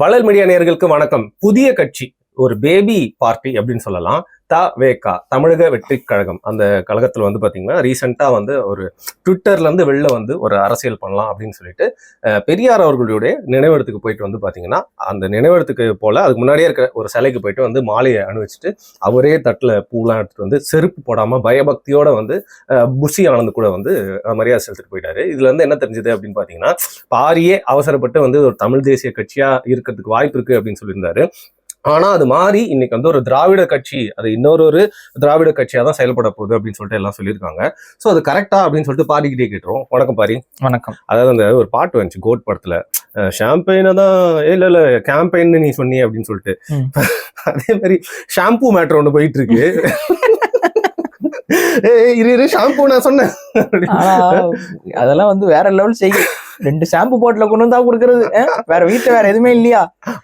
வளர் மீடியா நேர்களுக்கு வணக்கம். புதிய கட்சி ஒரு பேபி பார்ட்டி அப்படின்னு சொல்லலாம். தா வேகா தமிழக வெற்றி கழகம். அந்த கழகத்தில் வந்து பார்த்தீங்கன்னா ரீசெண்டாக வந்து ஒரு ட்விட்டர்லேருந்து வெளில வந்து ஒரு அரசியல் பண்ணலாம் அப்படின்னு சொல்லிட்டு பெரியார் அவர்களுடைய நினைவிடத்துக்கு போயிட்டு வந்து பார்த்தீங்கன்னா அந்த நினைவிடத்துக்கு போல அதுக்கு முன்னாடியே இருக்க ஒரு சிலைக்கு போயிட்டு வந்து மாலையை அணிவிச்சிட்டு அவரே தட்டில் பூலாம் எடுத்துகிட்டு வந்து செருப்பு போடாமல் பயபக்தியோடு வந்து புஷி ஆனந்த் கூட வந்து மரியாதை செலுத்திட்டு போயிட்டாரு. இதுல இருந்து என்ன தெரிஞ்சது அப்படின்னு பார்த்தீங்கன்னா பாரியே அவசரப்பட்டு வந்து ஒரு தமிழ் தேசிய கட்சியாக இருக்கிறதுக்கு வாய்ப்பு இருக்கு அப்படின்னு சொல்லியிருந்தாரு. ஆனா அது மாறி இன்னைக்கு வந்து ஒரு திராவிட கட்சி அது இன்னொரு ஒரு திராவிட கட்சியா தான் செயல்பட போகுது அப்படின்னு சொல்லிட்டு எல்லாம் சொல்லியிருக்காங்க. சோ அது கரெக்டா அப்படின்னு சொல்லிட்டு பாரிக்கிட்டே கேட்டுரும் வணக்கம் பாரி. வணக்கம். அதாவது அந்த ஒரு பாட்டு வந்துச்சு கோட் படத்துல. ஷாம்பெயினை தான் இல்ல இல்ல கேம்பெயின் நீ சொன்னி அப்படின்னு சொல்லிட்டு. அதே மாதிரி ஷாம்பு மேட்ரு ஒண்ணு போயிட்டு இருக்கு இரு இரு ஷாம்பு நான் சொன்னேன். அதெல்லாம் வந்து வேற லெவல் செய்யும். ரெண்டு ஷாம்பு போட்டுல கொண்டு வந்தா கொடுக்கறது? வேற வீட்டுல வேற எதுவுமே இல்லையா?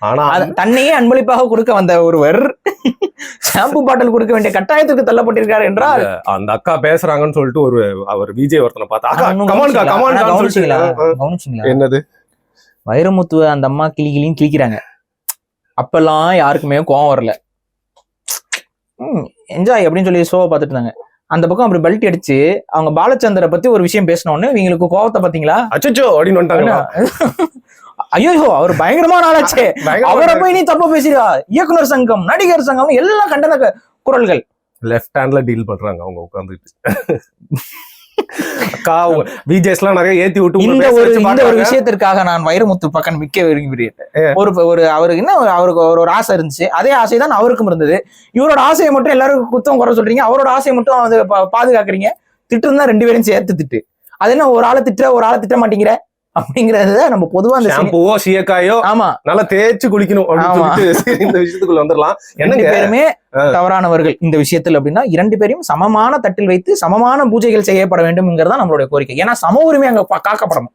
ஆனா தன்னையே அன்பளிப்பாக கொடுக்க வந்த ஒருவர் ஷாம்பு பாட்டில் கொடுக்க வேண்டிய கட்டாயத்துக்கு தள்ளப்பட்டிருக்கார் என்றால் அந்த அக்கா பேசுறாங்கன்னு சொல்லிட்டு ஒரு அவர் விஜய் ஒருத்தனை பார்த்தா கவனிச்சீங்களா? என்னது? வைரமுத்து அந்த அம்மா கிளி கிளின்னு கிளிக்கிறாங்க. அப்பெல்லாம் யாருக்குமே கோவம் வரல. என்ஜாய் அப்படின்னு சொல்லி ஷோவை பார்த்துட்டு இருந்தாங்க. அந்த பக்கம் அப்படி பெல்ட் அடிச்சு அவங்க பாலச்சந்தரை பத்தி ஒரு விஷயம் பேசினோன்னு இவங்களுக்கு கோவத்தை பாத்தீங்களா அச்சச்சோ அப்படின்னு வந்துட்டாங்க. ஐயோ அவர் பயங்கரமான ஆளாச்சே. அவரை போய் நீ தப்பா பேசுறியா? இயக்குனர் சங்கம் நடிகர் சங்கம் எல்லாம் கண்டன குரல்கள். லெஃப்ட் ஹேண்ட்ல டீல் பண்றாங்க அவங்க உட்காந்துட்டு அக்கா விஜேஸ் எல்லாம் நிறைய ஏத்தி விட்டு இந்த ஒரு இந்த. விஷயத்திற்காக நான் வைரமுத்து பக்கம் மிக்க விரும்புகிறேன். ஒரு ஒரு அவருக்கு என்ன அவருக்கு ஒரு ஒரு ஆசை இருந்துச்சு. அதே ஆசை தான் அவருக்கும் இருந்தது. இவரோட ஆசையை மட்டும் எல்லாரும் குத்தம் குறை சொல்றீங்க. அவரோட ஆசையை மட்டும் வந்து பாதுகாக்கிறீங்க. திட்டு இருந்தா ரெண்டு பேரும் சேர்த்து திட்டு. அது என்ன ஒரு ஆளை திட்டுற ஒரு ஆளை திட்ட மாட்டேங்கிற? அப்படிங்கறத நம்ம பொதுவா அந்த ஷாம்புவோ சீயக்காயோ ஆமா. நல்லா தேய்ச்சு குளிக்கணும் இந்த விஷயத்துக்குள்ள வந்துடலாம் என்னங்க? பேருமே தவறானவர்கள் இந்த விஷயத்தில் அப்படின்னா இரண்டு பேரையும் சமமான தட்டில் வைத்து சமமான பூஜைகள் செய்யப்பட வேண்டும்ங்கிறதா நம்மளுடைய கோரிக்கை. ஏன்னா சம உரிமை அங்க காக்கப்படணும்.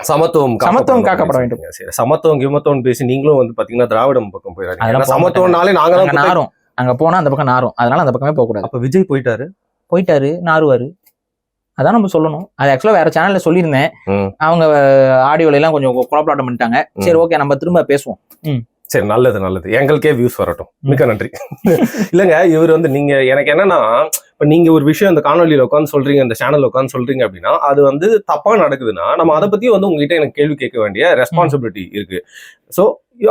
சமத்துவம் சமத்துவம் காக்கப்பட வேண்டும். சரி. சமத்துவம் கிமத்துவம் பேசி நீங்களும் வந்து பாத்தீங்கன்னா திராவிடம் பக்கம் போக சமத்துவம்னாலே நாங்க அங்க தான் நாரும். அங்க போனா அந்த பக்கம் நாரும். அதனால அந்த பக்கமே போக கூடாது அப்ப விஜய் போயிட்டாரு? போயிட்டாரு நாருவாரு. அதான் நம்ம சொல்லணும். அது ஆக்சுவலா வேற சேனல்ல சொல்லியிருந்தேன். அவங்க ஆடியோல எல்லாம் கொஞ்சம் குழப்பலாட்டம் பண்ணிட்டாங்க. சரி ஓகே நம்ம திரும்ப பேசுவோம். சரி நல்லது நல்லது. எங்களுக்கே வியூஸ் வரட்டும். மிக்க நன்றி. இல்லங்க இவர் வந்து நீங்க எனக்கு என்னன்னா இப்ப நீங்க ஒரு விஷயம் இந்த காணொலியில உட்காந்து சொல்றீங்க இந்த சேனல்ல உட்காந்து சொல்றீங்க அப்படின்னா அது வந்து தப்பா நடக்குதுன்னா நம்ம அதை பத்தி வந்து உங்ககிட்ட எனக்கு கேள்வி கேட்க வேண்டிய ரெஸ்பான்சிபிலிட்டி இருக்கு. சோ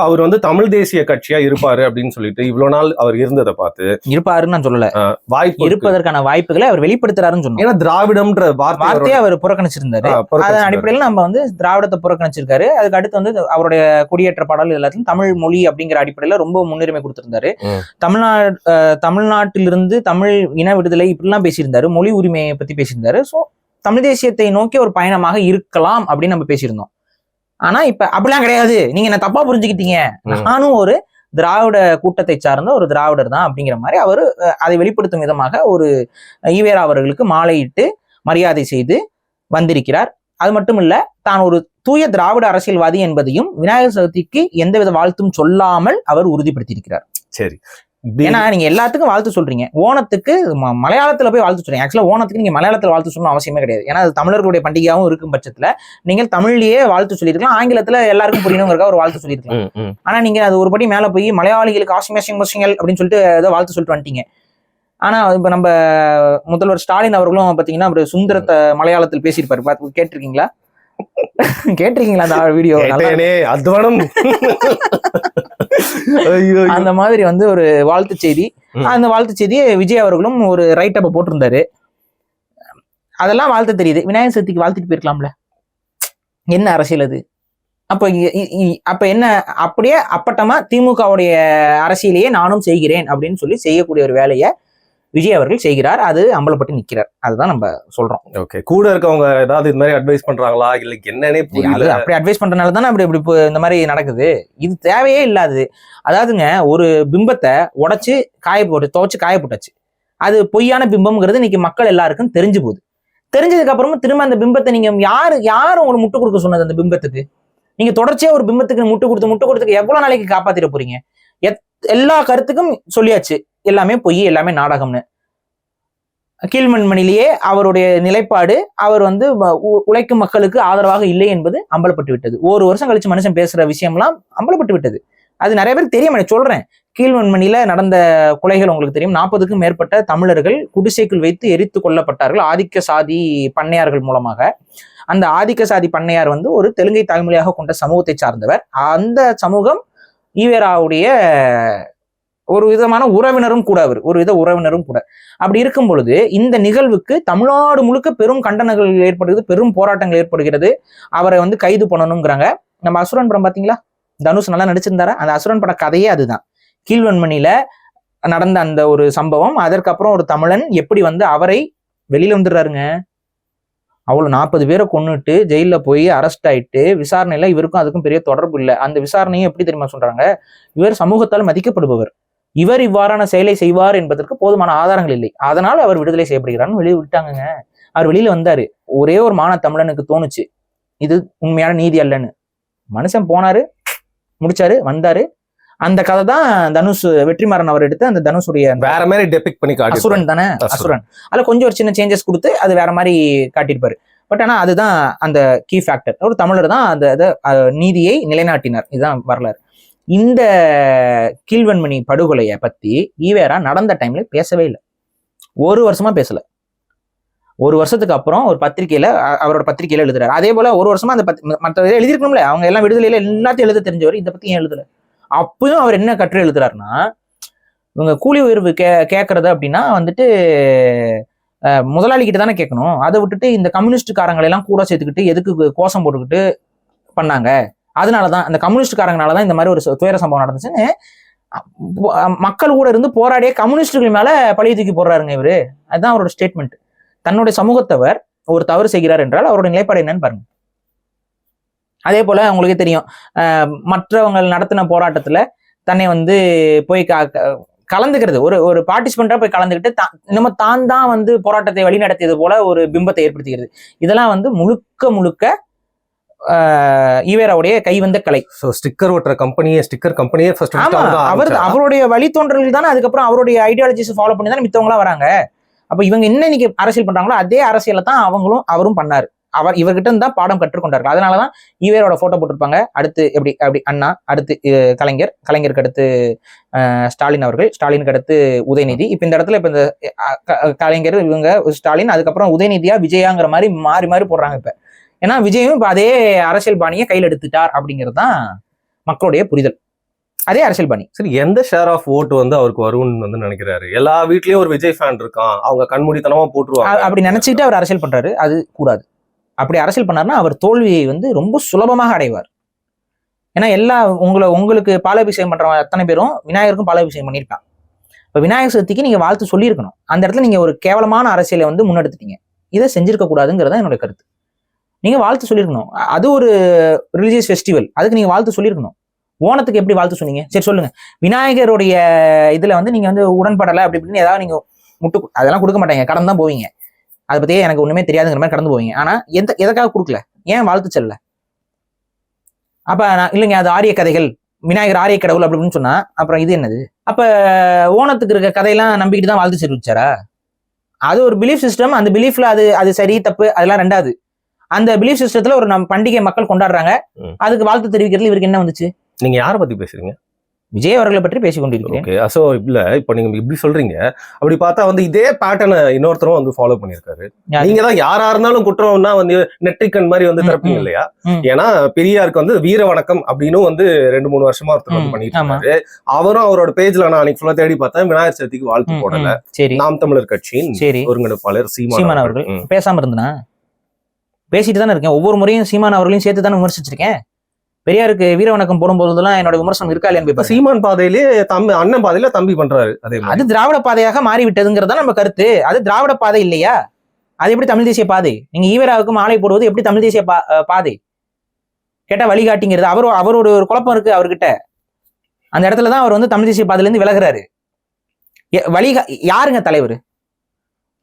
அவர் வந்து தமிழ் தேசிய கட்சியா இருப்பாரு அப்படின்னு சொல்லிட்டு இவ்வளவு நாள் அவர் இருந்ததை பார்த்து இருப்பாருன்னு நான் சொல்லல. வாய்ப்பு. இருப்பதற்கான வாய்ப்புகளை அவர் வெளிப்படுத்துறாருன்னு சொன்னோம். ஏன்னா திராவிடம்ன்ற வார்த்தை வார்த்தையை அவர் புறக்கணிச்சிருந்தாரு. அதன் அடிப்படையில் நம்ம வந்து திராவிடத்தை புறக்கணிச்சிருக்காரு. அதுக்கு அடுத்து வந்து அவருடைய குடியேற்ற பாடல் எல்லாத்தையும் தமிழ் மொழி அப்படிங்கிற அடிப்படையில ரொம்ப முன்னுரிமை கொடுத்திருந்தாரு. தமிழ்நாடு தமிழ்நாட்டிலிருந்து தமிழ் இன விடுதலை இப்படிலாம் பேசியிருந்தாரு. மொழி உரிமையை பத்தி பேசியிருந்தாரு. ஸோ தமிழ் தேசியத்தை நோக்கி ஒரு பயணமாக இருக்கலாம் அப்படின்னு நம்ம பேசியிருந்தோம். ஆனா இப்ப அப்படிலாம் கிடையாது. நீங்க என்ன தப்பா புரிஞ்சுக்கிட்டீங்க. நானும் ஒரு திராவிட கூட்டத்தை சார்ந்த ஒரு திராவிடர் தான் அப்படிங்கிற மாதிரி அவர் அதை வெளிப்படுத்தும் விதமாக ஒரு ஈவேரா அவர்களுக்கு மாலையிட்டு மரியாதை செய்து வந்திருக்கிறார். அது மட்டும் இல்ல தான் ஒரு தூய திராவிட அரசியல்வாதி என்பதையும் விநாயகர் சதுர்த்திக்கு எந்தவித வாழ்த்தும் சொல்லாமல் அவர் உறுதிப்படுத்தியிருக்கிறார். சரி. ஏன்னா நீங்க எல்லாத்துக்கும் வாழ்த்து சொல்றீங்க. ஓணத்துக்கு மலையாளத்துல போய் வாழ்த்து சொல்றீங்க. ஆக்சுவலா ஓணத்துக்கு நீங்க மலையாளத்துல வாழ்த்து சொல்லணும் அவசியமே கிடையாது. ஏன்னா அது தமிழர்களுடைய பண்டிகையாகவும் இருக்கும் பட்சத்துல நீங்கள் தமிழ்லயே வாழ்த்து சொல்லியிருக்கலாம். ஆங்கிலத்துல எல்லாருக்கும் புரியணுங்கிறக்க ஒரு வாழ்த்து சொல்லியிருக்கலாம். ஆனா நீங்க அது ஒரு படி மேல போய் மலையாளிகளுக்கு ஆசிமேஷன் முசிங்கள் அப்படின்னு சொல்லிட்டு ஏதோ வாழ்த்து சொல்லிட்டு வந்துட்டீங்க. ஆனா இப்ப நம்ம முதல்வர் ஸ்டாலின் அவர்களும் பாத்தீங்கன்னா ஒரு சுந்தரத்தை மலையாளத்தில் பேசியிருப்பாரு. கேட்டிருக்கீங்களா? கேட்டிருக்கீங்களா அந்த வீடியோ அத்வானம். அந்த மாதிரி வந்து ஒரு வாழ்த்து செய்தி. அந்த வாழ்த்து செய்தியை விஜய் அவர்களும் ஒரு ரைட் அப்ப போட்டிருந்தாரு. அதெல்லாம் வாழ்த்து தெரியுது. விநாயகர் சதுர்த்திக்கு வாழ்த்துட்டு போயிருக்கலாம்ல. என்ன அரசியல் அது? அப்ப அப்ப என்ன அப்படியே அப்பட்டமா திமுகவுடைய அரசியலையே நானும் செய்கிறேன் அப்படின்னு சொல்லி செய்யக்கூடிய ஒரு வேலையை விஜய் அவர்கள் செய்கிறார் அது அம்பலப்பட்டு நிக்கிறார் அதுதான் நம்ம சொல்றோம். ஓகே கூட இருக்கவங்க ஏதாவது இது மாதிரி அட்வைஸ் பண்றாங்களா? இல்ல என்னன்னே புரியல. அப்படி அட்வைஸ் பண்றதுனால தானே அப்படி இப்படி இப்போ இந்த மாதிரி நடக்குது. இது தேவையே இல்லாது அதாவதுங்க ஒரு பிம்பத்தை உடைச்சு காய போட்டு துவைச்சு காய போட்டாச்சு. அது பொய்யான பிம்பம்ங்கிறது இன்னைக்கு மக்கள் எல்லாருக்கும் தெரிஞ்சு போகுது. தெரிஞ்சதுக்கு அப்புறமா திரும்ப அந்த பிம்பத்தை நீங்க யாரு யாரும் உங்களுக்கு முட்டு கொடுக்க சொன்னது அந்த பிம்பத்துக்கு? நீங்க தொடர்ச்சியா ஒரு பிம்பத்துக்கு முட்டு கொடுத்து முட்டு கொடுத்துக்கு எவ்வளவு நாளைக்கு காப்பாத்திட போறீங்க? எத்- எல்லா கருத்துக்கும் சொல்லியாச்சு. எல்லாமே பொய் எல்லாமே நாடகம்னு. கீழ்மண்மணிலேயே அவருடைய நிலைப்பாடு அவர் வந்து வ- உழைக்கும் மக்களுக்கு ஆதரவாக இல்லை என்பது அம்பலப்பட்டு விட்டது. ஒரு வருஷம் கழிச்சு மனுஷன் பேசுற விஷயம்லாம் அம்பலப்பட்டு விட்டது. அது நிறைய பேருக்கு தெரியும் நான் சொல்றேன். கீழ்மண்மணியில நடந்த கொலைகள் உங்களுக்கு தெரியும். நாற்பதுக்கும் மேற்பட்ட தமிழர்கள் குடிசைக்குள் வைத்து எரித்து கொல்லப்பட்டார்கள் ஆதிக்க சாதி பண்ணையார்கள் மூலமாக. அந்த ஆதிக்க சாதி பண்ணையார் வந்து ஒரு தெலுங்கை தாய்மொழியாக கொண்ட சமூகத்தை சார்ந்தவர். அந்த சமூகம் ஈவேராவுடைய ஒரு விதமான உறவினரும் கூட அவர் ஒரு வித உறவினரும் கூட. அப்படி இருக்கும் பொழுது இந்த நிகழ்வுக்கு தமிழ்நாடு முழுக்க பெரும் கண்டனங்கள் ஏற்படுகிறது பெரும் போராட்டங்கள் ஏற்படுகிறது. அவரை வந்து கைது பண்ணணுங்கிறாங்க நம்ம அசுரன் படம் பார்த்தீங்களா? தனுஷ் நல்லா நடிச்சிருந்தாரா? அந்த அசுரன் பட கதையே அதுதான். கீழ்வன்மணியில நடந்த அந்த ஒரு சம்பவம் அதற்கப்புறம் ஒரு தமிழன் எப்படி வந்து அவரை வெளியில வந்துடுறாருங்க? அவ்வளோ நாற்பது பேரை கொன்னுட்டு ஜெயிலில் போய் அரெஸ்ட் ஆயிட்டு விசாரணையில் இவருக்கும் அதுக்கும் பெரிய தொடர்பு இல்லை. அந்த விசாரணையும் எப்படி தெரியுமா சொல்கிறாங்க இவர் சமூகத்தால் மதிக்கப்படுபவர். இவர் இவ்வாறான செயலை செய்வார் என்பதற்கு போதுமான ஆதாரங்கள் இல்லை. அதனால் அவர் விடுதலை செய்யப்படுகிறார்னு வெளியே விட்டாங்கங்க. அவர் வெளியில வந்தாரு. ஒரே ஒரு மான தமிழனுக்கு தோணுச்சு. இது உண்மையான நீதி அல்லன்னு. மனுஷன் போனாரு முடிச்சாரு வந்தாரு. அந்த கதை தான் தனுஷ் வெற்றிமாறன் அவர் எடுத்து அந்த தனுஷுடைய வேற மாதிரி டெபிக் பண்ணி காட்டி அசுரன் தானே? அசுரன். அதுல கொஞ்சம் ஒரு சின்ன சேஞ்சஸ் கொடுத்து அது வேற மாதிரி காட்டியிருப்பாரு. பட் ஆனா அதுதான் அந்த கீ ஃபேக்டர் ஒரு தமிழர் தான் அந்த நீதியை நிலைநாட்டினார். இதுதான் வரலாறு. இந்த கீழ்வன்மணி படுகொலையை பத்தி ஈவேரா நடந்த டைம்ல பேசவே இல்லை. ஒரு வருஷமா பேசல. ஒரு வருஷத்துக்கு அப்புறம் ஒரு பத்திரிகையில அவரோட பத்திரிகையில எழுதுறாரு. அதே போல ஒரு வருஷமா அந்த மற்ற எழுதிருக்கணும்ல அவங்க எல்லாம் விடுதலையில எல்லாத்தையும் எழுத தெரிஞ்சவர் இதை பத்தி ஏன் எழுதல. அப்பயும் அவர் என்ன கட்டுரை எழுதுறாருன்னா இவங்க கூலி உயர்வு கே கேட்கறது அப்படின்னா வந்துட்டு முதலாளி கிட்ட தானே கேட்கணும். அதை விட்டுட்டு இந்த கம்யூனிஸ்டுக்காரங்களை எல்லாம் கூட சேர்த்துக்கிட்டு எதுக்கு கோஷம் போட்டுக்கிட்டு பண்ணாங்க? அதனால தான் அந்த கம்யூனிஸ்ட்காரங்கனால தான் இந்த மாதிரி ஒரு துயர சம்பவம் நடந்துச்சுன்னு மக்கள் கூட இருந்து போராடிய கம்யூனிஸ்டுகள் மேல பழைய தூக்கி போடுறாருங்க இவரு. அதுதான் அவரோட ஸ்டேட்மெண்ட் தன்னுடைய சமூகத்தவர் ஒரு தவறு செய்கிறார் என்றால் அவரோட நிலைப்பாடு என்னன்னு பாருங்க. அதே போல அவங்களுக்கே தெரியும் மற்றவங்க நடத்தின போராட்டத்துல தன்னை வந்து போய் க- க- கலந்துக்கிறது. ஒரு ஒரு பார்ட்டிசிபெண்டா போய் கலந்துக்கிட்டு தா- நம்ம தான் தான் வந்து போராட்டத்தை வழிநடத்தியது போல ஒரு பிம்பத்தை ஏற்படுத்துகிறது இதெல்லாம் வந்து முழுக்க முழுக்க ஈவேராவுடைய கைவந்த கலை. ஸோ ஸ்டிக்கர் ஒட்டுற கம்பெனியே ஸ்டிக்கர் கம்பெனியே ஃபர்ஸ்ட் அவர் அவருடைய வழித்தோன்றல்கள் தானே அதுக்கப்புறம் அவருடைய ஐடியாலஜிஸ் ஃபாலோ பண்ணி தானே மித்தவங்களா வராங்க. அப்ப இவங்க என்ன இன்னைக்கு அரசியல் பண்றாங்களோ அதே அரசியலை தான் அவங்களும் அவரும் பண்ணாரு. அவர் இவர்கிட்ட இருந்து தான் பாடம் கற்றுக்கொண்டார்கள் அதனாலதான் ஈவேரோட போட்டோ போட்டிருப்பாங்க. அடுத்து எப்படி அப்படி அண்ணா அடுத்து கலைஞர். கலைஞருக்கு அடுத்து ஸ்டாலின் அவர்கள். ஸ்டாலினுக்கு அடுத்து உதயநிதி. இப்ப இந்த இடத்துல இப்ப இந்த கலைஞர் இவங்க ஸ்டாலின் அதுக்கப்புறம் உதயநிதியா விஜயாங்கிற மாதிரி மாறி மாறி போடுறாங்க இப்ப. ஏன்னா விஜயும் இப்ப அதே அரசியல் பாணியை கையில் எடுத்துட்டார் அப்படிங்கிறது தான் மக்களுடைய புரிதல். அதே அரசியல் பாணி. சரி எந்த ஷேர் ஆஃப் ஓட்டு வந்து அவருக்கு வரும்னு வந்து நினைக்கிறாரு? எல்லா வீட்லயும் ஒரு விஜய் ஃபேன் இருக்கான். அவங்க கண்மூடித்தனமா போட்டுருவாங்க. அப்படி நினைச்சுக்கிட்டு அவர் அரசியல் பண்றாரு அது கூடாது. அப்படி அரசியல் பண்ணாருன்னா அவர் தோல்வியை வந்து ரொம்ப சுலபமாக அடைவார். ஏன்னா எல்லா உங்களை உங்களுக்கு பாலாபிஷேகம் பண்றவங்க அத்தனை பேரும் விநாயகருக்கும் பாலாபிஷேகம் பண்ணியிருக்கான் இப்போ விநாயகர் சதுர்த்திக்கு நீங்க வாழ்த்து சொல்லியிருக்கணும். அந்த இடத்துல நீங்க ஒரு கேவலமான அரசியலை வந்து முன்னெடுத்துட்டீங்க. இதை செஞ்சிருக்க கூடாதுங்கிறது என்னோட கருத்து. நீங்கள் வாழ்த்து சொல்லியிருக்கணும் அது ஒரு ரிலீஜியஸ் ஃபெஸ்டிவல் அதுக்கு நீங்கள் வாழ்த்து சொல்லியிருக்கணும் ஓணத்துக்கு எப்படி வாழ்த்து சொன்னீங்க? சரி சொல்லுங்கள் விநாயகருடைய இதில் வந்து நீங்கள் வந்து உடன்படலை அப்படி இப்படின்னு ஏதாவது நீங்கள் முட்டு அதெல்லாம் கொடுக்க மாட்டாங்க. கடந்து தான் போவீங்க. அதை பற்றியே எனக்கு ஒன்றுமே தெரியாதுங்கிற மாதிரி கடந்து போவீங்க. ஆனால் எந்த எதற்காக கொடுக்கல? ஏன் வாழ்த்து செல்ல அப்போ நான் இல்லைங்க அது ஆரிய கதைகள். விநாயகர் ஆரிய கடவுள் அப்படின்னு சொன்னால் அப்புறம் இது என்னது? அப்போ ஓணத்துக்கு இருக்க கதையெல்லாம் நம்பிக்கிட்டு தான் வாழ்த்து தெரிவிச்சாரா அது ஒரு பிலீஃப் சிஸ்டம் அந்த பிலீஃப்ல அது அது சரி தப்பு அதெல்லாம் ரெண்டாவது. அந்த பிலீஃப் சிஸ்டத்துல ஒரு நம்ம பண்டிகை மக்கள் கொண்டாடுறாங்க. அதுக்கு வாழ்த்து தெரிவிக்கிறதுல இவருக்கு என்ன வந்துச்சு? நீங்க யாரை பத்தி பேசுறீங்க? விஜய் அவர்களை பற்றி பேசிக் கொண்டிருக்கிறேன். ஓகே சோ இல்ல இப்போ நீங்க இப்படி சொல்றீங்க. அப்படி பார்த்தா வந்து இதே பேட்டர்னை இன்னொருத்தரும் வந்து ஃபாலோ பண்ணிருக்காரு யாரு? நீங்க தான் யாரா இருந்தாலும் குற்றம்னா வந்து நெற்றிக்கண் மாதிரி வந்து திறப்பீங்க. இல்லையா. ஏன்னா பெரியாருக்கு வந்து வீர வணக்கம் அப்படின்னு வந்து ரெண்டு மூணு வருஷமா ஒருத்தர் வந்து பண்ணிட்டு. இருக்காரு அவரும் அவரோட பேஜ்ல நான் அன்னைக்கு ஃபுல்லா தேடி பார்த்தேன். விநாயகர் சதுர்த்திக்கு வாழ்த்து போடல. நாம் தமிழர் கட்சியின் சரி. ஒருங்கிணைப்பாளர் சீமான் அவர்கள். பேசாம இருந்தனா? பேசிட்டு தானே இருக்கேன். ஒவ்வொரு முறையும் சீமான் அவர்களையும் சேர்த்து தானே விமர்சிச்சிருக்கேன். பெரியாருக்கு வீர வணக்கம் போடும்போதெல்லாம் என்னோட விமர்சனம் இருக்கா பாருங்க. சீமான் பாதையிலே தம்பி அண்ணன் பாதையில தம்பி பண்றாரு. அதே அது திராவிட பாதையாக மாறி விட்டதுங்கிறது தான் நம்ம கருத்து. அது திராவிட பாதை இல்லையா? அது எப்படி தமிழ் தேசிய பாதை? நீங்க ஈவராவுக்கு மாலை போடுவது எப்படி தமிழ் தேசிய பா- பாதை? கேட்டா வழிகாட்டிங்கிறது. அவர் அவரோட ஒரு குழப்பம் இருக்கு அவர்கிட்ட. அந்த இடத்துல தான் அவர் வந்து தமிழ் தேசிய பாதையில இருந்து விலகுறாரு வழிகா யாருங்க தலைவர்?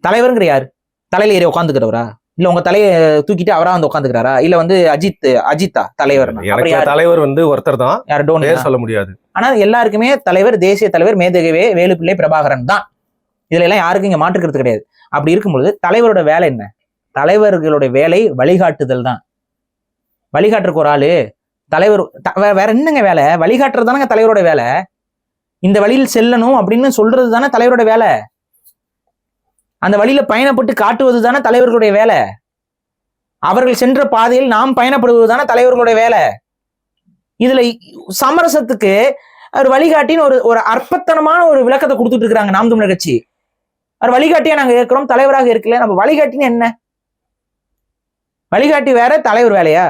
தலைவருங்கிற யாரு? தலையில ஏறி உட்காந்துக்கிறவரா இல்ல உங்க தலையை தூக்கிட்டு அவரா வந்து உட்காந்துக்கிறாரா? இல்ல வந்து அஜித் அஜித்தா தலைவர்? தலைவர் வந்து ஒருத்தர் தான். யார்? டோனி சொல்ல முடியாது. ஆனா எல்லாருக்குமே தலைவர் தேசிய தலைவர் மேதகவே வேலுப்பிள்ளை பிரபாகரன் தான். இதுல எல்லாம் யாருக்கும் இங்க மாற்றுக்கிறது கிடையாது. அப்படி இருக்கும்பொழுது தலைவரோட வேலை என்ன? தலைவர்களுடைய வேலை வழிகாட்டுதல் தான். வழிகாட்டுறக்கு ஒரு ஆளு தலைவர் வேற என்னங்க வேலை? வழிகாட்டுறது தானங்க தலைவரோட வேலை. இந்த வழியில் செல்லணும் அப்படின்னு சொல்றது தானே தலைவரோட வேலை. அந்த வழியில பயணப்பட்டு காட்டுவது தானே தலைவர்களுடைய வேலை? அவர்கள் சென்ற பாதையில் நாம் பயணப்படுவது தானே தலைவர்களுடைய வேலை? இதுல சமரசத்துக்கு ஒரு வழிகாட்டின்னு ஒரு ஒரு அற்பத்தனமான ஒரு விளக்கத்தை கொடுத்துட்டு இருக்கிறாங்க நாம் தமிழர் கட்சி. அவர் வழிகாட்டியா நாங்க இருக்கிறோம் தலைவராக இருக்கல நம்ம வழிகாட்டின்னு என்ன? வழிகாட்டி வேற தலைவர் வேலையா?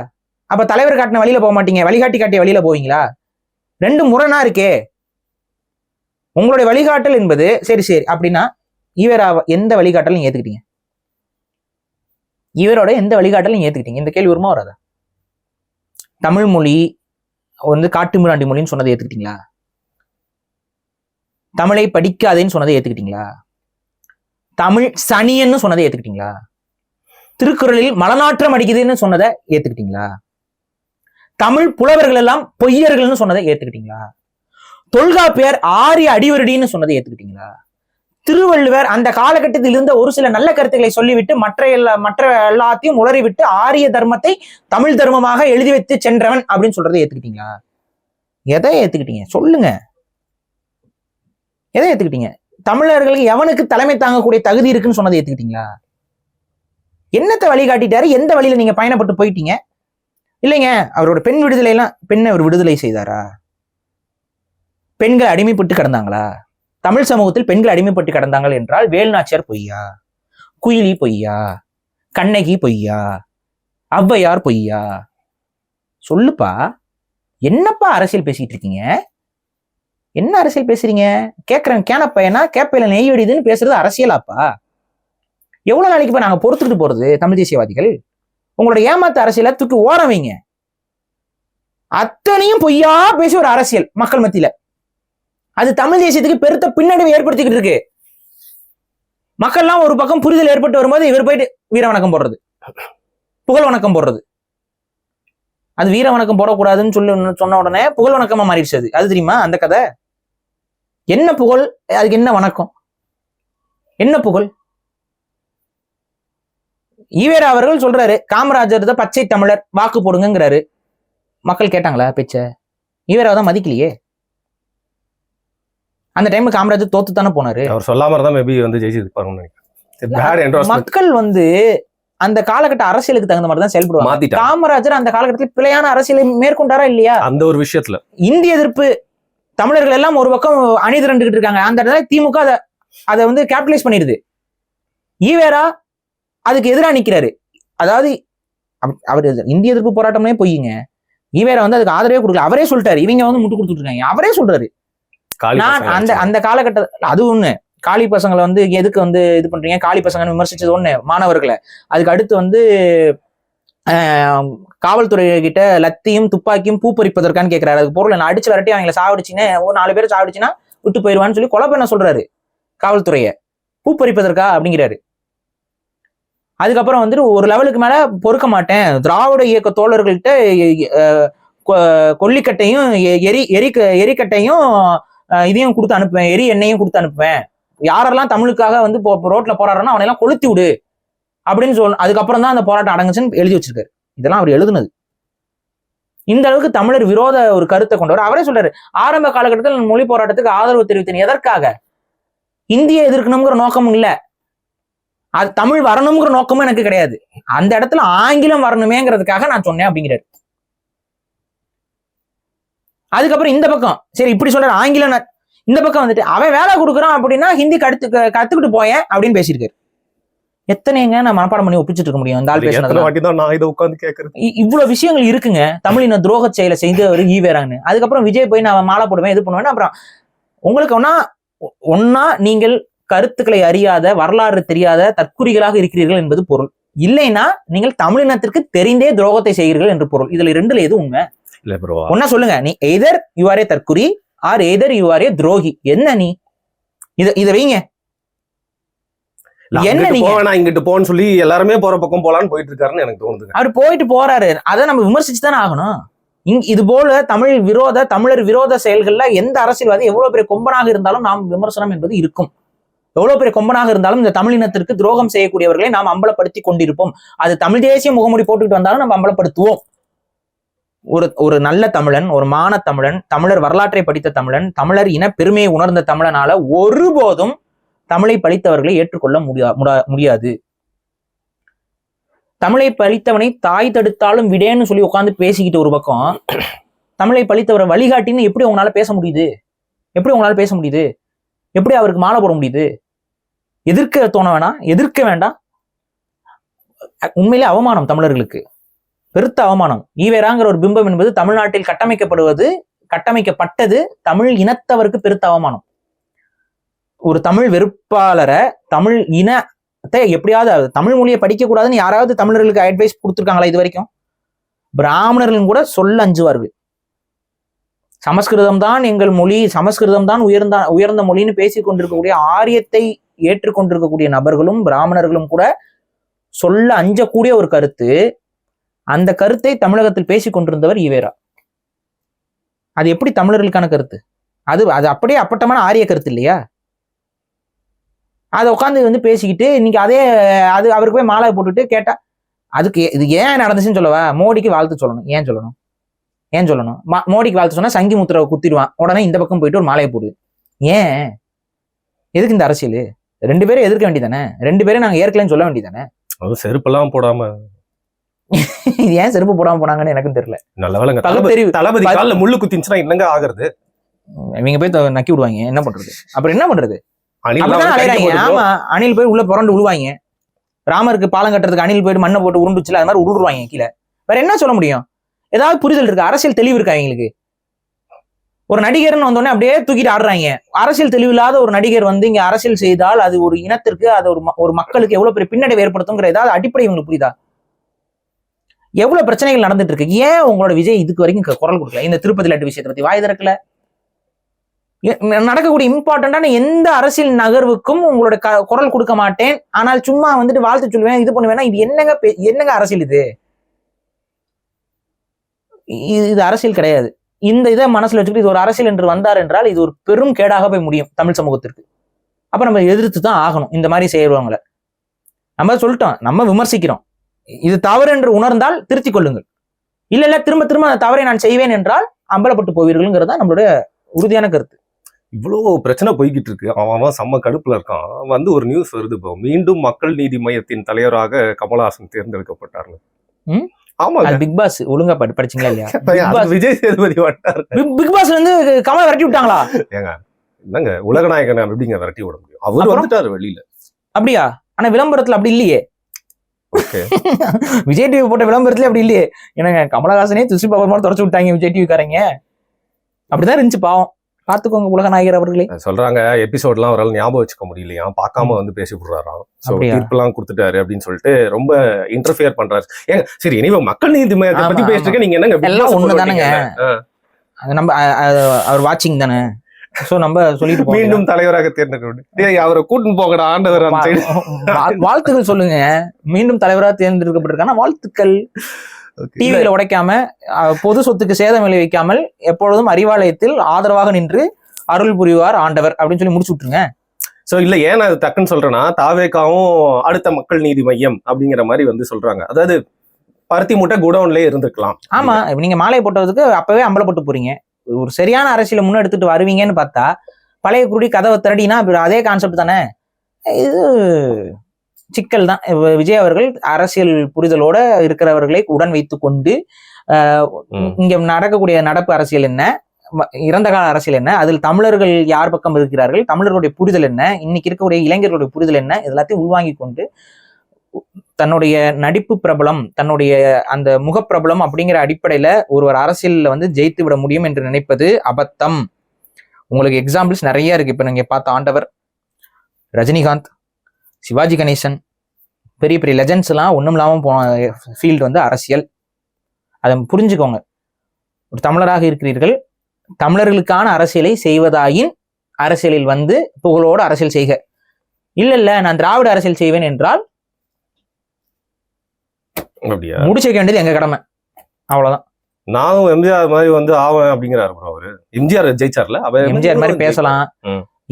அப்ப தலைவர் காட்டின வழியில போக மாட்டீங்க வழிகாட்டி காட்டிய வழியில போவீங்களா? ரெண்டு முரணா இருக்கே. உங்களுடைய வழிகாட்டல் என்பது சரி சரி அப்படின்னா இவரா எந்த வழிகாட்டலும் ஏத்துக்கிட்டீங்க? இவரோட எந்த வழிகாட்டலும் ஏத்துக்கிட்டீங்க? இந்த கேள்வி வருமா வராதா? தமிழ் மொழி வந்து காட்டு மிராண்டி மொழின்னு சொன்னதை ஏத்துக்கிட்டீங்களா? தமிழை படிக்காதேன்னு சொன்னதை ஏத்துக்கிட்டீங்களா? தமிழ் சனியன்னு சொன்னதை ஏத்துக்கிட்டீங்களா? திருக்குறளில் மலநாற்றம் அடிக்குதுன்னு சொன்னதை ஏத்துக்கிட்டீங்களா? தமிழ் புலவர்கள் எல்லாம் பொய்யர்கள்னு சொன்னதை ஏத்துக்கிட்டீங்களா? தொல்காப்பியர் ஆரிய அடிவருடின்னு சொன்னதை ஏத்துக்கிட்டீங்களா? திருவள்ளுவர் அந்த காலகட்டத்தில் இருந்த ஒரு சில நல்ல கருத்துக்களை சொல்லிவிட்டு மற்ற எல்லா மற்ற எல்லாத்தையும் உளறிவிட்டு ஆரிய தர்மத்தை தமிழ் தர்மமாக எழுதி வைத்து சென்றவன் அப்படின்னு சொல்றதை ஏத்துக்கிட்டீங்களா? எதை ஏத்துக்கிட்டீங்க? சொல்லுங்க. எதை ஏத்துக்கிட்டீங்க? தமிழர்களுக்கு எவனுக்கு தலைமை தாங்கக்கூடிய தகுதி இருக்குன்னு சொன்னதை ஏத்துக்கிட்டீங்களா? என்னத்தை வழிகாட்டிட்டாரு? எந்த வழியில நீங்க பயணப்பட்டு போயிட்டீங்க? இல்லைங்க அவரோட பெண் விடுதலை எல்லாம் பெண்ணை அவர் விடுதலை செய்தாரா? பெண்கள் அடிமைப்பட்டு கிடந்தாங்களா? தமிழ் சமூகத்தில் பெண்கள் அடிமைப்பட்டு கிடந்தாங்கள் என்றால் வேல்நாச்சியார் பொய்யா குயிலி பொய்யா கண்ணகி பொய்யா ஔவையார் பொய்யா. சொல்லுப்பா என்னப்பா அரசியல் பேசிட்டு இருக்கீங்க? என்ன அரசியல் பேசுறீங்க? கேட்குறேன் கேன பையனா கேப்பையில நெய் வெடிதுன்னு பேசுறது அரசியலாப்பா. எவ்வளவு நாளைக்கு இப்போ நாங்க பொறுத்துக்கிட்டு போறது தமிழ் தேசியவாதிகள்? உங்களோட ஏமாத்த அரசியலை தூக்கி ஓரம் வைங்க. அத்தனையும் பொய்யா பேசி ஒரு அரசியல் மக்கள் மத்தியில. அது தமிழ் தேசியத்துக்கு பெருத்த பின்னடைவை ஏற்படுத்திக்கிட்டு இருக்கு. மக்கள்லாம் ஒரு பக்கம் புரிதல் ஏற்பட்டு வரும்போது இவர் போயிட்டு வீர வணக்கம் போடுறது. புகழ் வணக்கம் போடுறது. அது வீர வணக்கம் போடக்கூடாதுன்னு சொல்லி சொன்ன உடனே புகழ் வணக்கமா மாறிடுச்சு அது. அது தெரியுமா அந்த கதை? என்ன புகழ்? அதுக்கு என்ன வணக்கம்? என்ன புகழ்? ஈவேரா அவர்கள் சொல்றாரு காமராஜர் தான் பச்சை தமிழர் வாக்கு போடுங்கங்கிறாரு. மக்கள் கேட்டாங்களா பேச்ச? ஈவேராவை தான் மதிக்கலையே? அந்த டைம்ல காமராஜர் தோத்து தானே போனாரு. அவர் சொல்லாம இருந்தா மேபி வந்து என்ட்ரோஸ்மெண்ட் மக்கள் வந்து அந்த காலகட்ட அரசியலுக்கு தகுந்த மாதிரி தான் செயல்படுவாங்க. காமராஜர் அந்த காலகட்டத்தில் பிழையான அரசியலை மேற்கொண்டாரா இல்லையா? அந்த ஒரு விஷயத்துல. இந்திய எதிர்ப்பு தமிழர்கள் எல்லாம் ஒரு பக்கம் அணி திரண்டுகிட்டு இருக்காங்க. அந்த இடத்துல திமுக அதை அதை வந்து கேபிட்டலைஸ் பண்ணிடுது. ஈவேரா அதுக்கு எதிரா நிக்கிறாரு. அதாவது அவ- அவர் இந்திய எதிர்ப்பு போராட்டமே பொய்யுங்க ஈவேரா வந்து அதுக்கு ஆதரவே கொடுக்கல. அவரே சொல்லிட்டாரு. இவங்க வந்து முட்டு கொடுத்துட்டு இருக்காங்க. அவரே சொல்றாரு. நான் அந்த. அந்த காலகட்ட அது ஒண்ணு. காளி பசங்களை வந்து எதுக்கு வந்து இது பண்றீங்க? காளி பசங்கன்னு விமர்சிச்சது ஒண்ணு மாணவர்களை. அதுக்கு அடுத்து வந்து காவல்துறை கிட்ட லத்தியும் துப்பாக்கியும் பூ பறிப்பதற்கான்னு கேட்கிறாரு அதுக்கு பொருள் நான் அடிச்சு விரட்டி அவங்கள சாவடிச்சுன்னு ஒரு நாலு பேர் சாவடிச்சுன்னா விட்டு போயிடுவான்னு சொல்லி கொலை பண்ண சொல்றாரு? காவல்துறைய. பூ பறிப்பதற்கா? அப்படிங்கிறாரு. அதுக்கப்புறம் வந்துட்டு ஒரு லெவலுக்கு மேல பொறுக்க மாட்டேன். திராவிட இயக்க தோழர்கள்ட்ட கொல்லிக்கட்டையும் எரி எரிக்க எரிக்கட்டையும் இதையும் கொடுத்து அனுப்புவேன். எரி எண்ணெயும் கொடுத்து அனுப்புவேன். யாரெல்லாம் தமிழுக்காக வந்து இப்போ ரோட்ல போராடுறோன்னா அவனையெல்லாம் கொளுத்தி விடு. அப்படின்னு சொல் அதுக்கப்புறம் தான் அந்த போராட்டம் அடங்குச்சுன்னு எழுதி வச்சிருக்காரு. இதெல்லாம் அவர் எழுதுனது. இந்த அளவுக்கு தமிழர் விரோத ஒரு கருத்தை கொண்டவர் அவரே சொல்றாரு ஆரம்ப காலகட்டத்தில் மொழி போராட்டத்துக்கு ஆதரவு தெரிவித்தேன். எதற்காக? இந்திய எதிர்க்கணுங்கிற நோக்கமும் இல்ல. அது தமிழ் வரணுங்கிற நோக்கமும் எனக்கு கிடையாது. அந்த இடத்துல ஆங்கிலம் வரணுமேங்கிறதுக்காக நான் சொன்னேன் அப்படிங்கிறாரு. அதுக்கப்புறம் இந்த பக்கம். சரி இப்படி சொல்றாரு ஆங்கிலம் இந்த பக்கம் வந்துட்டு அவன் வேலை கொடுக்குறான் அப்படின்னா ஹிந்தி கடுத்து கத்துக்கிட்டு போயேன் அப்படின்னு பேசியிருக்காரு. எத்தனைங்க நான் மனப்பாடம் பண்ணி ஒப்பிச்சிட்டு இருக்க முடியும் இந்த ஆள் அது எத்தனை பேசுனது வாட்டி தான் நான் இதை உட்காந்து கேட்கறது இவ்வளவு விஷயங்கள் இருக்குங்க. தமிழின துரோக செயலை செய்து அவர் ஈவேரான்னு அதுக்கப்புறம் விஜய் போய் நான் மாலை போடுவேன் இது பண்ணுவேன் அப்புறம் உங்களுக்கு ஒன்னா ஒன்னா நீங்கள் கருத்துக்களை அறியாத வரலாறு தெரியாத தற்குறிகளாக இருக்கிறீர்கள் என்பது பொருள். இல்லைன்னா நீங்கள் தமிழினத்திற்கு தெரிந்தே துரோகத்தை செய்கிறீர்கள் என்று பொருள். இதுல ரெண்டுல எது உண்மை? இல்ல ப்ரோ ஒன்னா சொல்லுங்க. நீ either you are a தற்குறி or either you are a துரோகி என்ன நீ? இத இத வைங்க. என்ன நீங்க? இங்கிட்டு போன்னு சொல்லி எல்லாருமே போற பக்கம் போலான்னு போயிட்டு இருக்காருன்னு எனக்கு தோணுதுங்க. அவர் போயிட்டு போறாரு. அதை நம்ம விமர்சிச்சு தானே ஆகணும். இங் இது போல தமிழ் விரோத தமிழர் விரோத செயல்கள்ல எந்த அரசியல்வாதி எவ்வளவு பெரிய கொம்பனாக இருந்தாலும் நாம் விமர்சனம் என்பது இருக்கும். எவ்வளவு பெரிய கொம்பனாக இருந்தாலும் இந்த தமிழினத்திற்கு துரோகம் செய்யக்கூடியவர்களை நாம் அம்பலப்படுத்தி கொண்டிருப்போம். அது தமிழ் தேசிய முகமுடி போட்டுக்கிட்டு வந்தாலும் நம்ம அம்பலப்படுத்துவோம். ஒரு ஒரு நல்ல தமிழன் ஒரு மான தமிழன் தமிழர் வரலாற்றை படித்த தமிழன் தமிழர் இன பெருமையை உணர்ந்த தமிழனால ஒருபோதும் தமிழை பழித்தவர்களை ஏற்றுக்கொள்ள முடியா முடா- முடியாது. தமிழை பழித்தவனை தாய் தடுத்தாலும் விடேன்னு சொல்லி உட்காந்து பேசிக்கிட்டு ஒரு பக்கம் தமிழை பழித்தவரை வழிகாட்டின்னு எப்படி உங்களால பேச முடியுது? எப்படி உங்களால பேச முடியுது? எப்படி அவருக்கு மாலை போட முடியுது? எதிர்க்க தோண வேணாம் எதிர்க்க வேண்டாம். உண்மையிலே அவமானம் தமிழர்களுக்கு. பெருத்த அவமானம். ஈவேராங்கிற ஒரு பிம்பம் என்பது தமிழ்நாட்டில் கட்டமைக்கப்படுவது கட்டமைக்கப்பட்டது தமிழ் இனத்தவருக்கு பெருத்த அவமானம். ஒரு தமிழ் வெறுப்பாளரை தமிழ் இனத்தை எப்படியாவது தமிழ் மொழியை படிக்கக்கூடாதுன்னு யாராவது தமிழர்களுக்கு அட்வைஸ் கொடுத்துருக்காங்களா இது வரைக்கும் பிராமணர்களும் கூட சொல்ல அஞ்சுவார்கள். சமஸ்கிருதம் தான் எங்கள் மொழி சமஸ்கிருதம் தான் உயர்ந்த உயர்ந்த மொழின்னு பேசி கொண்டிருக்கக்கூடிய ஆரியத்தை ஏற்றுக்கொண்டிருக்கக்கூடிய நபர்களும் பிராமணர்களும் கூட சொல்ல அஞ்சக்கூடிய ஒரு கருத்து அந்த கருத்தை தமிழகத்தில் பேசி கொண்டிருந்தவர் ஈவேரா. அது எப்படி தமிழர்களுக்கான கருத்து? அது அது அப்படியே அப்பட்டமான ஆரிய கருத்து இல்லையா? அதை உட்காந்து வந்து பேசிக்கிட்டு இன்னைக்கு அதே அது அவருக்கு போய் மாலை போட்டுட்டு கேட்டா அதுக்கு இது ஏன் நடந்துச்சுன்னு சொல்லவா? மோடிக்கு வாழ்த்து சொல்லணும். ஏன் சொல்லணும்? ஏன் சொல்லணும்? மா- மோடிக்கு வாழ்த்து சொன்னா சங்கி முத்திரை குத்திடுவான். உடனே இந்த பக்கம் போயிட்டு ஒரு மாலையை போடுது. ஏன்? எதுக்கு இந்த அரசியல்? ரெண்டு பேரும் எதிர்க்க வேண்டியதானே ரெண்டு பேரும் நாங்க ஏற்கலன்னு சொல்ல வேண்டியதானே அது செருப்பெல்லாம் போடாம இது ஏன் செருப்பு போடாம போனாங்கன்னு எனக்கும் தெரியல. நல்ல வேலைங்க. தளபதி காலில் முள்ளு குத்திச்சுன்னா என்னங்க ஆகுறது? இவங்க போய் நக்கி விடுவாங்க. என்ன பண்றது? அப்புறம் என்ன பண்றது? ஆமா அணில் போய் உள்ள புரண்டு விழுவாங்க. ராமருக்கு பாலம் கட்டுறதுக்கு அணில் போயிட்டு மண்ணை போட்டு உருண்டுச்சுல அது மாதிரி உருடுவாங்க கீழே. வேற என்ன சொல்ல முடியும்? ஏதாவது புரிதல் இருக்கு? அரசியல் தெளிவு இருக்கா அவங்களுக்கு ஒரு நடிகர்னு வந்தோடனே அப்படியே தூக்கிட்டு ஆடுறாங்க. அரசியல் தெளிவு இல்லாத ஒரு நடிகர் வந்து இங்க அரசியல் செய்தால் அது ஒரு இனத்திற்கு அது ஒரு ஒரு மக்களுக்கு எவ்வளவு பெரிய பின்னடைவு ஏற்படுத்துங்கிற ஏதாவது அடிப்படை இவங்களுக்கு புரியுதா? எவ்வளோ பிரச்சனைகள் நடந்துட்டு இருக்கு? ஏன் உங்களோட விஜய் இதுக்கு வரைக்கும் குரல் கொடுக்கல? இந்த திருப்பதி லட்டு விஷயத்தை பத்தி வாய் திறக்கல. நடக்கக்கூடிய இம்பார்ட்டண்டான எந்த அரசியல் நகர்வுக்கும் உங்களோட க- குரல் கொடுக்க மாட்டேன். ஆனால் சும்மா வந்துட்டு வாழ்த்து சொல்லுவேன் இது பண்ணுவேன்னா இது என்னங்க பே- என்னங்க அரசியல் இது? இது இது அரசியல் கிடையாது. இந்த இதை மனசுல வச்சுக்கிட்டு இது ஒரு அரசியல் என்று வந்தார் என்றால் இது ஒரு பெரும் கேடாக போய் முடியும் தமிழ் சமூகத்திற்கு. அப்ப நம்ம எதிர்த்து தான் ஆகணும். இந்த மாதிரி செய்யறவங்களை நம்ம சொல்லிட்டோம் நம்ம விமர்சிக்கிறோம். இது தவறு என்று உணர்ந்தால் திருத்திக் கொள்ளுங்கள். இல்ல இல்ல திரும்ப திரும்ப அந்த தவறை நான் செய்வேன் என்றால் அம்பலப்பட்டு போவீர்கள்ங்கிறது தான் நம்மளுடைய உறுதியான கருத்து. இவ்வளவு பிரச்சனை போய்கிட்டு இருக்கு. அவன் செம்ம கடுப்புல இருக்கான். வந்து ஒரு நியூஸ் வருது இப்போ. மீண்டும் மக்கள் நீதி மையத்தின் தலைவராக கமலஹாசன் தேர்ந்தெடுக்கப்பட்டார்னு. ம்? ஆமாங்க. அது பிக் பாஸ் ஒழுங்கா படி படிச்சீங்களா இல்லையா? விஜய் சேதுபதி வட்டார். பிக் பாஸ்ல இருந்து கமலை விரட்டி விட்டாங்களா? என்னங்க உலகநாயகனை எப்படிங்க விரட்டி விட முடியும். அவர்? வந்துட்டாரு வெளியில. அப்படியா? ஆனா விளம்பரத்துல அப்படி இல்லையே. விஜய் டிவி போட்ட விளம்பரத்துல அப்படி இல்லையே. என்னங்க கமலஹாசனே துசி பகவான் தொடச்சு விட்டாங்க விஜய் டிவிக்காரங்க அப்படிதான் இருந்துச்சு பாவம். பாத்துக்கோங்க உலக நாயகர் அவர்களே. சொல்றாங்க எபிசோட்லாம் அவரால் ஞாபகம் வச்சுக்க முடியலையா? பார்க்காம வந்து பேசி விடுறாராம்? தீர்ப்புலாம் கொடுத்துட்டாரு அப்படின்னு சொல்லிட்டு ரொம்ப இன்டர்ஃபியர் பண்றாரு. ஏங்க சரி இனிமே மக்கள் நீதி மையத்தை பத்தி. பேசிட்டு நீங்க என்னங்க எல்லாம் ஒண்ணு தானேங்க. நம்ம அவர் வாட்சிங் தானே? சோ நம்ம சொல்லிட்டு. மீண்டும் தலைவராக தேர்ந்தெடுக்க அவரை கூட்டின்னு போகடா ஆண்டவர் வாழ்த்துக்கள் சொல்லுங்க. மீண்டும் தலைவரா தேர்ந்தெடுக்கப்பட்டிருக்கான வாழ்த்துக்கள். டிவியில உடைக்காம பொது சொத்துக்கு சேதம் விளைவிக்காமல் எப்பொழுதும் அறிவாலயத்தில் ஆதரவாக நின்று அருள் புரிவார் ஆண்டவர் அப்படின்னு சொல்லி முடிச்சு விட்டுருங்க. சோ இல்ல ஏன் அது டக்குன்னு சொல்றேன்னா தாவேக்காவும் அடுத்த மக்கள் நீதி மையம் அப்படிங்கிற மாதிரி வந்து சொல்றாங்க. அதாவது பருத்தி மூட்டை குடவுன்லயே இருந்திருக்கலாம். ஆமா நீங்க மாலை போட்டதுக்கு அப்பவே அம்பலப்பட்டு போறீங்க. ஒரு சரியான அரசியலை முன்னெடுத்துட்டு வருவீங்கன்னு பார்த்தா பழைய குடி கதவை திரடினா அதே கான்செப்ட் தானே? இது சிக்கல் தான். விஜய் அவர்கள் அரசியல் புரிதலோட இருக்கிறவர்களை உடன் வைத்து கொண்டு. இங்க நடக்கக்கூடிய நடப்பு அரசியல் என்ன? இறந்த கால அரசியல் என்ன? அதில் தமிழர்கள் யார் பக்கம் இருக்கிறார்கள்? தமிழர்களுடைய புரிதல் என்ன? இன்னைக்கு இருக்கக்கூடிய இளைஞர்களுடைய புரிதல் என்ன? இது எல்லாத்தையும் உள்வாங்கி கொண்டு தன்னுடைய நடிப்பு பிரபலம் தன்னுடைய அந்த முகப்பிரபலம் அப்படிங்கிற அடிப்படையில ஒருவர் அரசியலில் வந்து ஜெயித்து விட முடியும் என்று நினைப்பது அபத்தம். உங்களுக்கு எக்ஸாம்பிள்ஸ் நிறைய இருக்கு. இப்போ நீங்க பார்த்த ஆண்டவர் ரஜினிகாந்த் சிவாஜி கணேசன் பெரிய பெரிய லெஜண்ட்ஸ் எல்லாம் ஒண்ணும் போன ஃபீல்டு வந்து அரசியல். அதை புரிஞ்சுக்கோங்க. ஒரு தமிழராக இருக்கிறீர்கள். தமிழர்களுக்கான அரசியலை செய்வதாயின் அரசியலில் வந்து புகழோடு அரசியல் செய்க. இல்லை இல்லை நான் திராவிட அரசியல் செய்வேன் என்றால் அப்படியா? முடிச்சு வைக்க வேண்டியது எங்க கடமை. அவ்வளவுதான். நானும் எம்ஜிஆர் மாதிரி வந்து ஆவேன் அப்படிங்கிறாரு bro அவரு. எம்ஜிஆர் ஜெயிச்சார்ல? அவர் எம்ஜிஆர் மாதிரி பேசலாம்.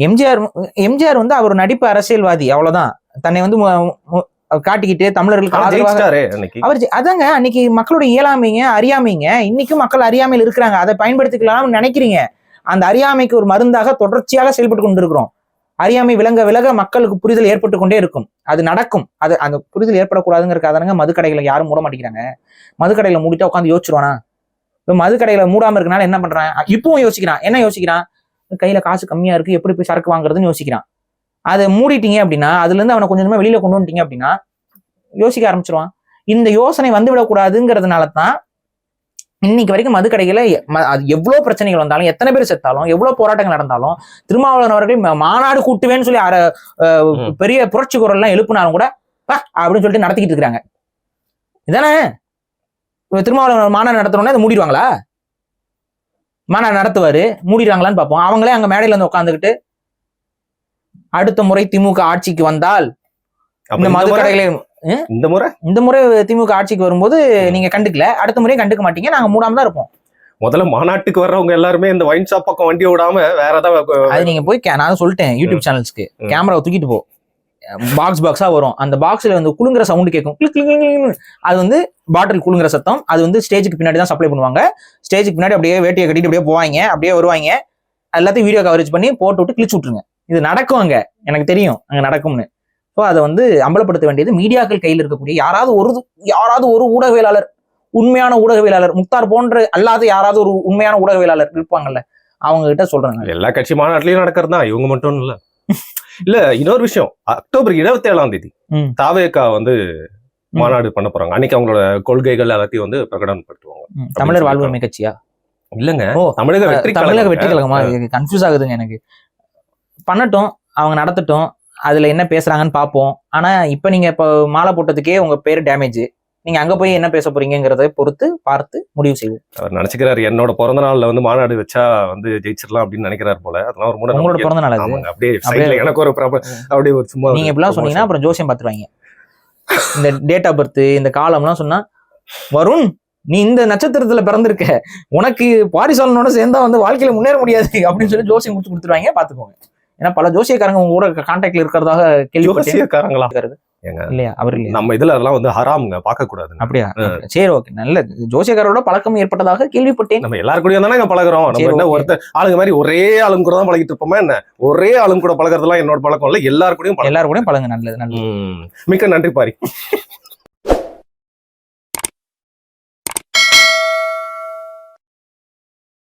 எம்ஜிஆர் எம்ஜிஆர் வந்து அவர் நடிப்பு அரசியல்வாதி அவ்வளவுதான். தன்னை வந்து காட்டிக்கிட்டு தமிழர்களுக்கு அவர் அதாங்க அன்னைக்கு மக்களுடைய இயலாமைங்க அறியாமைங்க. இன்னைக்கும் மக்கள் அறியாமையில் இருக்கிறாங்க. அதை பயன்படுத்திக்கலாம்னு நினைக்கிறீங்க. அந்த அறியாமைக்கு ஒரு மருந்தாக தொடர்ச்சியாக செயல்பட்டு கொண்டிருக்கிறோம். அறியாமை விளங்க விலக மக்களுக்கு புரிதல் ஏற்பட்டு கொண்டே இருக்கும். அது நடக்கும். அது அந்த புரிதல் ஏற்படக்கூடாதுங்கிறக்காக மதுக்கடைகளை யாரும் மூட மாட்டேங்கிறாங்க. மதுக்கடையில மூடிட்டா உட்காந்து யோசிச்சிருவானா? இப்போ மதுக்கடையில மூடாம இருக்கனால என்ன பண்றான்? இப்பவும் யோசிக்கிறான். என்ன யோசிக்கிறான்? கையில காசு கம்மியா இருக்கு. எப்படி போய் சரக்கு வாங்குறதுன்னு யோசிக்கிறான். அதை மூடிட்டீங்க அப்படின்னா அதுல இருந்து அவனை கொஞ்சமா வெளியில கொண்டு வந்துட்டீங்க அப்படின்னா யோசிக்க ஆரம்பிச்சிருவான். இந்த யோசனை வந்து விடக்கூடாதுங்கிறதுனால தான் இன்னைக்கு வரைக்கும் மதுக்கடைகளை ம- அது எவ்வளவு பிரச்சனைகள் வந்தாலும் எத்தனை பேர் செத்தாலும் எவ்வளவு போராட்டங்கள் நடந்தாலும் திருமாவளவன் அவர்கள் மாநாடு கூட்டுவேன்னு சொல்லி அர-. பெரிய புரட்சி குரல் எல்லாம் எழுப்புனாலும் கூட அப்படின்னு சொல்லிட்டு நடத்திக்கிட்டு இருக்காங்க இதானே? திருமாவளவன் மாநாடு நடத்தணும்னா அதை மூடிடுவாங்களா? மாநாடு நடத்துவாரு மூடிடுவாங்களான்னு பார்ப்போம். அவங்களே அங்க மேடையில வந்து உட்காந்துக்கிட்டு அடுத்த முறை திமுக ஆட்சிக்கு வந்தால் இந்த மது கடைகளை இந்த முறை? இந்த முறை திமுக ஆட்சிக்கு வரும்போது நீங்க கண்டுக்கல. அடுத்த முறை கண்டுக்க மாட்டீங்க. நாங்க மூடாம தான் இருப்போம். முதல்ல மாநாட்டுக்கு வர்றவங்க எல்லாருமே இந்த ஒயின் ஷாப் பக்கம் வண்டி விடாம வேற ஏதாவது அது நீங்க போய் நான் சொல்லிட்டேன் யூடியூப் சேனல்ஸ்க்கு ம். கேமராவை தூக்கிட்டு போ. பாக்ஸ் பாக்ஸா வரும். அந்த பாக்ஸ்ல வந்து குலுங்குற சவுண்ட் கேட்கும் கிளிக் கிளிக். அது வந்து பாட்டில் குலுங்குற சத்தம். அது வந்து ஸ்டேஜுக்கு பின்னாடி தான் சப்ளை பண்ணுவாங்க. ஸ்டேஜுக்கு பின்னாடி அப்படியே வேட்டியை கட்டிட்டு அப்படியே போவாங்க. அப்படியே வருவாங்க. எல்லாத்தையும் வீடியோ கவரேஜ் பண்ணி போட்டு விட்டு கிழிச்சு விட்டுருங்க. இது நடக்கும் அங்க. எனக்கு தெரியும். அங்க நடக்கும்னு. ஸோ அதை வந்து அம்பலப்படுத்த வேண்டியது மீடியாக்கள் கையில் இருக்கக்கூடிய யாராவது ஒரு யாராவது ஒரு ஊடகவியலாளர் உண்மையான ஊடகவியலாளர் முக்தார் போன்ற அல்லாத யாராவது ஒரு உண்மையான ஊடகவியலாளர் இருப்பாங்கல்ல அவங்க கிட்ட சொல்றாங்க எல்லா கட்சி மாநாட்டிலயும் நடக்கிறது தான் இவங்க மட்டும் இல்ல. இல்ல இன்னொரு விஷயம் அக்டோபர் இருபத்தி ஏழாம் தேதி. தாவேக்கா வந்து மாநாடு பண்ண போறாங்க. அன்னைக்கு அவங்களோட கொள்கைகள் எல்லாத்தையும் வந்து பிரகடனப்படுத்துவாங்க. தமிழர் வாழ்வுரிமை கட்சியா? இல்லங்க தமிழக வெற்றி தமிழக. வெற்றி கழகமா? கன்ஃபியூஸ் ஆகுதுங்க எனக்கு. பண்ணட்டும் அவங்க நடத்தட்டும். அதுல என்ன பேசுறாங்கன்னு பார்ப்போம் ஆனா இப்ப நீங்க இப்போ மாலை போட்டதுக்கே உங்க பேர் டேமேஜ் நீங்க அங்க போய் என்ன பேச போறீங்கிறத பொறுத்து பார்த்து முடிவு செய்வோம். அவர் நினைச்சுக்கிறாரு என்னோட பிறந்த நாள்ல வந்து மாநாடு வச்சா வந்து ஜெயிச்சிடலாம் அப்படின்னு நினைக்கிறாரு போல. அதெல்லாம் ஒரு மூட உங்களோட. பிறந்த நாள் அப்படியே எனக்கு ஒரு பிரப அப்படியே ஒரு சும்மா நீங்க இப்படிலாம் சொன்னீங்கன்னா அப்புறம் ஜோசியம் பார்த்துருவாங்க இந்த டேட் ஆஃப் பர்த் இந்த காலம்லாம் சொன்னா வருண் நீ இந்த நட்சத்திரத்துல பிறந்திருக்க. உனக்கு பாரிசாலனோட சேர்ந்தா வந்து வாழ்க்கையில முன்னேற முடியாது. அப்படின்னு சொல்லி ஜோசியம் முடிச்சு கொடுத்துருவாங்க பாத்துக்கோங்க. ஏன்னா பல ஜோசியக்காரங்க உங்க கூட கான்டாக்ட்ல இருக்கிறதாக கேள்விப்பட்டேன். ஜோசியக்காரங்களா? ஏங்க. இல்லையா? அவர் நம்ம இதுல அதெல்லாம் வந்து ஹராமுங்க. பார்க்க கூடாதுங்க அப்படியா சரி ஓகே. நல்ல ஜோசியக்காரோட பழக்கம் ஏற்பட்டதாக கேள்விப்பட்டேன். நம்ம எல்லாரு கூடயும் தானே பழகுறோம். நம்ம என்ன. ஒருத்தர் ஆளுங்க மாதிரி ஒரே ஆளுங்க கூட தான் பழகிட்டு இருப்போமா என்ன? ஒரே ஆளுங்க கூட பழகுறதுலாம் என்னோட பழக்கம் இல்ல. எல்லாரு கூடயும் எல்லாரும் கூட பழங்க நல்லது நல்லது. மிக்க நன்றி பாரி.